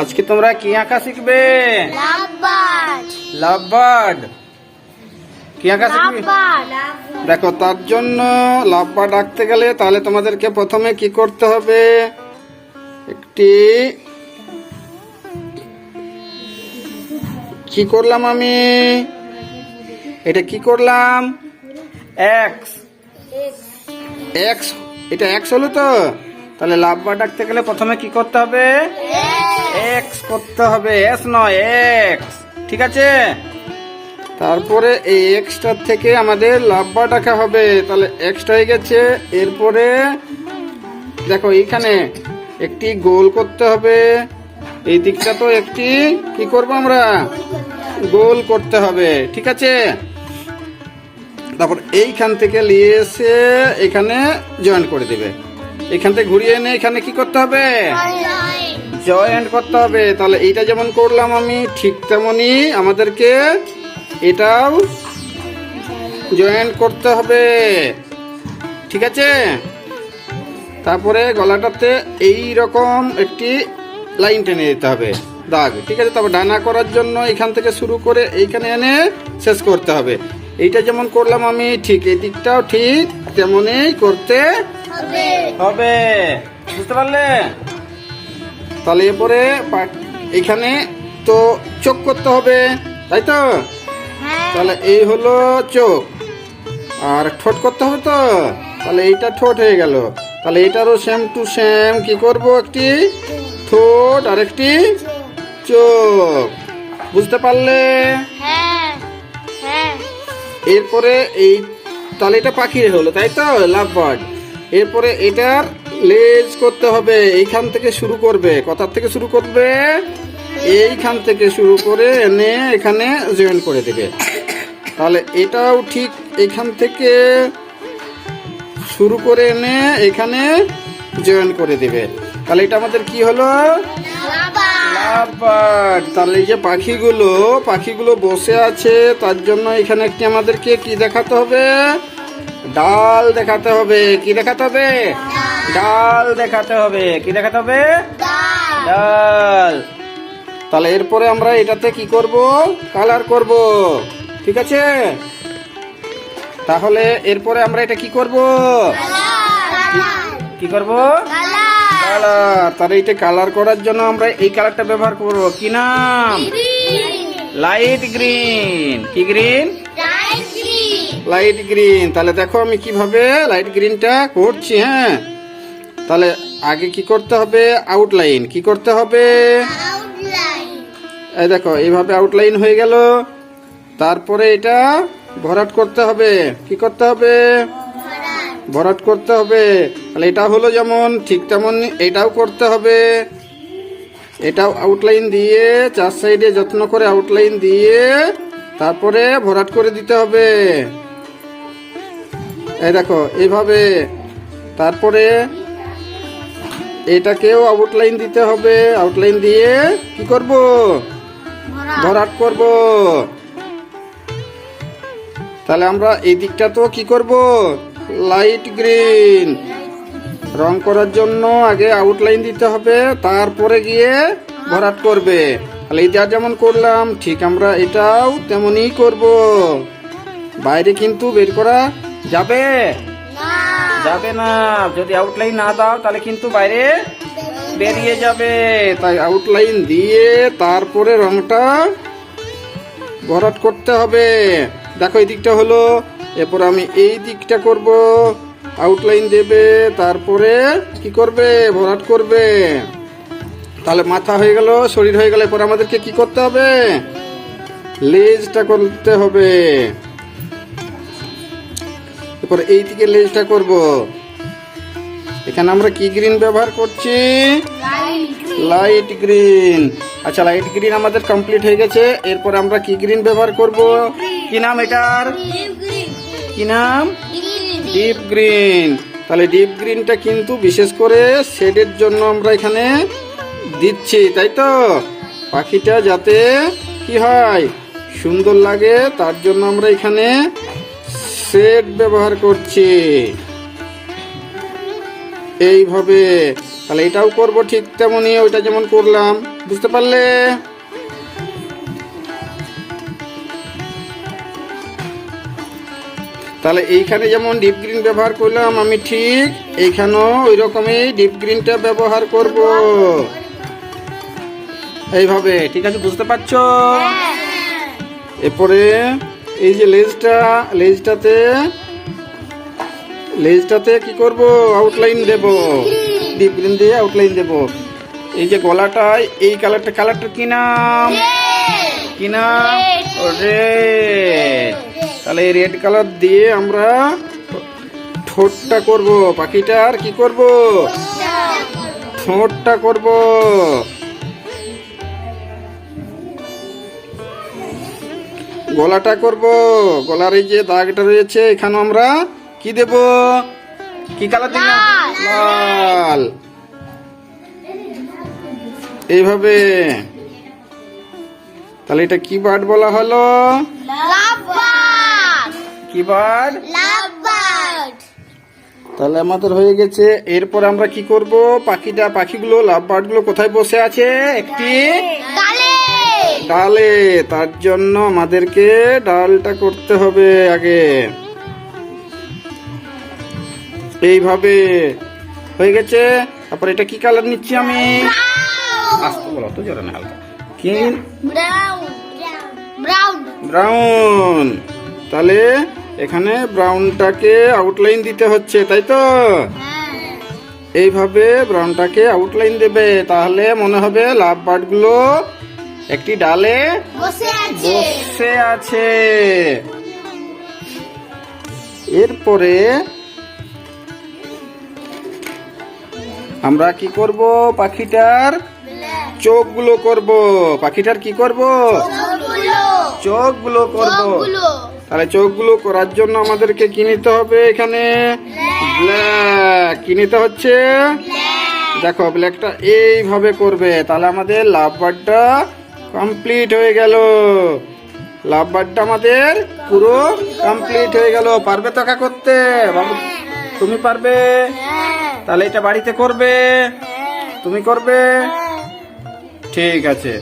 আজকে তোমরা কি আঁকা শিখবে? লাভ বার্ড কি আঁকা শিখবে? দেখো তার জন্য লাভ বার্ড আঁকতে গেলে তাহলে তোমাদেরকে প্রথমে কি করতে হবে? একটি কি করলাম আমি? এটা কি করলাম? এক্স এক্স এটা এক্স হলো তো? তাহলে লাভ বার্ড আঁকতে গেলে প্রথমে কি করতে হবে? এক্স করতে হবে এস নয় এক্স ঠিক আছে? তারপরে এই এক্সটার থেকে আমাদের লাভবা টাকা হবে। তাহলে এক্সটা হয়ে গেছে। এরপরে দেখো, এইখানে একটি গোল করতে হবে। এই দিকটা তো একটি, কি করব আমরা? গোল করতে হবে। ঠিক আছে? তারপর এইখান থেকে নিয়ে এসে এখানে জয়েন করে দেবে। এখান থেকে ঘুরিয়ে এনে এখানে কি করতে হবে? জয়েন্ট করতে হবে। তাহলে এইটা যেমন করলাম আমি ঠিক তেমনই আমাদেরকে এটাও জয়েন্ট করতে হবে। ঠিক আছে? তারপরে গলাটাতে এই রকম একটি লাইন টেনে দিতে হবে। দাগ ঠিক আছে? তারপর ডানা করার জন্য এখান থেকে শুরু করে এইখানে এনে শেষ করতে হবে। এইটা যেমন করলাম আমি ঠিক এই দিকটাও ঠিক তেমনই করতে হবে। বুঝতে পারলে? তাহলে এরপরে এখানে তো চোখ করতে হবে তাই তো? তাহলে এই হলো চোখ। আর ঠোঁট করতে হবে তো? তাহলে এইটা ঠোঁট হয়ে গেল। তাহলে এটারও সেম টু সেম কি করব একটি? ঠোঁট আর একটি চোখ। বুঝতে পারলে? হ্যাঁ হ্যাঁ। এরপরে এই তাহলে এটা পাখি হলো তাই তো? লাভ বার্ড এরপরে এটার লেজ করতে হবে, এইখান থেকে শুরু করবে। কথার থেকে শুরু করবে, এইখান থেকে শুরু করে এনে এখানে জয়েন করে দেবে। তাহলে এটাও ঠিক এখান থেকে শুরু করে এনে এখানে জয়েন করে দেবে। তাহলে এটা আমাদের কি হলো? তাহলে এই যে পাখিগুলো পাখিগুলো বসে আছে, তার জন্য এখানে একটি আমাদেরকে কি দেখাতে হবে? ডাল দেখাতে হবে। কি দেখাতে হবে? ডাল দেখাতে হবে। কি দেখাতে হবে? ডাল। তাহলে এরপরে আমরা এটাতে কি করব? কালার করব। ঠিক আছে? তাহলে এরপরে আমরা এটা কি করব? কি করব? কালার। তাহলে এটা কালার করার জন্য আমরা এই কালারটা ব্যবহার করব। কি নাম? Light green. কি গ্রিন। Light green. তাহলে দেখো আমি কীভাবে লাইট গ্রিনটা করছি হ্যাঁ? তাহলে আগে কি করতে হবে? আউটলাইন কি করতে হবে? এই দেখো এইভাবে আউটলাইন হয়ে গেল। তারপরে এটা ভরাট করতে হবে। কি করতে হবে? ভরাট। করতে হবে। তাহলে এটা হলো যেমন ঠিক তেমন এটাও করতে হবে। এটাও আউটলাইন দিয়ে চার সাইডে যত্ন করে আউটলাইন দিয়ে তারপরে ভরাট করে দিতে হবে। এই দেখো এইভাবে। তারপরে এটাকেও আউটলাইন দিতে হবে। আউটলাইন দিয়ে কি করব? ভরাট। করব। তাহলে আমরা এই দিকটা তো কি করব? লাইট গ্রিন রং করার জন্য আগে আউটলাইন দিতে হবে তারপরে গিয়ে ভরাট করবে। তাহলে এটা যেমন করলাম ঠিক আমরা এটাও তেমনই করব। বাইরে কিন্তু বের করা যাবে? যাবে না। যদি আউটলাইন না দাও, তাহলে কিন্তু বাইরে বেরিয়ে যাবে। তাই আউটলাইন দিয়ে তারপরে রংটা ভরাট করতে হবে। দেখো, এই দিকটা হলো, এরপর আমি এই দিকটা করব। আউটলাইন দেবে, তারপরে কি করবে? ভরাট করবে। তাহলে মাথা হয়ে গেল, শরীর হয়ে গেল। এরপর আমাদেরকে কি করতে হবে? লেজটা করতে হবে। এরপর এই দিকে লেজটা করব। এখানে আমরা কি গ্রিন ব্যবহার করছি? লাইট গ্রিন আচ্ছা লাইট গ্রিন আমাদের কমপ্লিট হয়ে গেছে। এরপর আমরা কি গ্রিন ব্যবহার করব? কি নাম এটার? কি নাম? ডিপ গ্রিন তাহলে ডিপ গ্রিনটা কিন্তু বিশেষ করে শেডের জন্য আমরা এখানে দিচ্ছি, তাই তো? পাখিটা যাতে কি হয়, সুন্দর লাগে, তার জন্য আমরা এখানে শেড ব্যবহার করছি। এইভাবে। তাহলে এটাও করব ঠিক তেমনই ওইটা যেমন করলাম। বুঝতে পারলে? তাহলে এইখানে যেমন ডিপ গ্রিন ব্যবহার করলাম আমি ঠিক এইখানেও ওই রকমই ডিপ গ্রিনটা ব্যবহার করব। এইভাবে ঠিক আছে বুঝতে পারছ? এরপরে এই যে লেজটা লেজটাতে লেজটাতে কি করব? আউটলাইন দেব। ডিপ গ্রিন দিয়ে আউটলাইন দেব। এই যে গলাটায় এই কালারটা কালারটা কি নাম? কি নাম? রেড তাহলে এই রেড কালার দিয়ে আমরা ঠোঁটটা করব। পাখিটার কি করব। ঠোঁটটা করব। গলাটা করব। গলার এই যে দাগটা রয়েছে এখানে আমরা কি দেব? কি কালার লাল। এইভাবে। তাহলে এটা কি বার্ড বলা হলো? কি বার্ড? তাহলে আমাদের হয়ে গেছে। এরপর আমরা কি করব? পাখিটা পাখিগুলো লাভ বার্ডগুলো কোথায় বসে আছে? একটি ডালে তার জন্য আমাদেরকে ডালটা করতে হবে আগে। এইভাবে হয়ে গেছে। তারপর এটা কি কালার নিচ্ছি আমি? আস্তে বলো তো জোরে না হালকা। কি? ব্রাউন তাহলে এখানে ব্রাউনটাকে আউটলাইন দিতে হচ্ছে তাই তো? এইভাবে ব্রাউনটাকে আউটলাইন দেবে তাহলে মনে হবে লাভ বার্ডগুলো একটি ডালে বসে আছে। এরপরে আমরা কি করব? পাখিটার চোখগুলো করব। পাখিটার কি করব? চোখগুলো। করব। তাহলে চোখগুলো করার জন্য আমাদেরকে কি নিতে হবে এখানে? ব্ল্যাক। কি নিতে হচ্ছে? দেখো ব্ল্যাকটা এইভাবে করবে। তাহলে আমাদের লাভ বার্ডটা কমপ্লিট হয়ে গেল। লাভ বার্ডটা আমাদের পুরো কমপ্লিট হয়ে গেল। পারবে তো একা করতে? তুমি পারবে? তাহলে এটা বাড়িতে করবে? হ্যাঁ। তুমি করবে? হ্যাঁ। ঠিক আছে।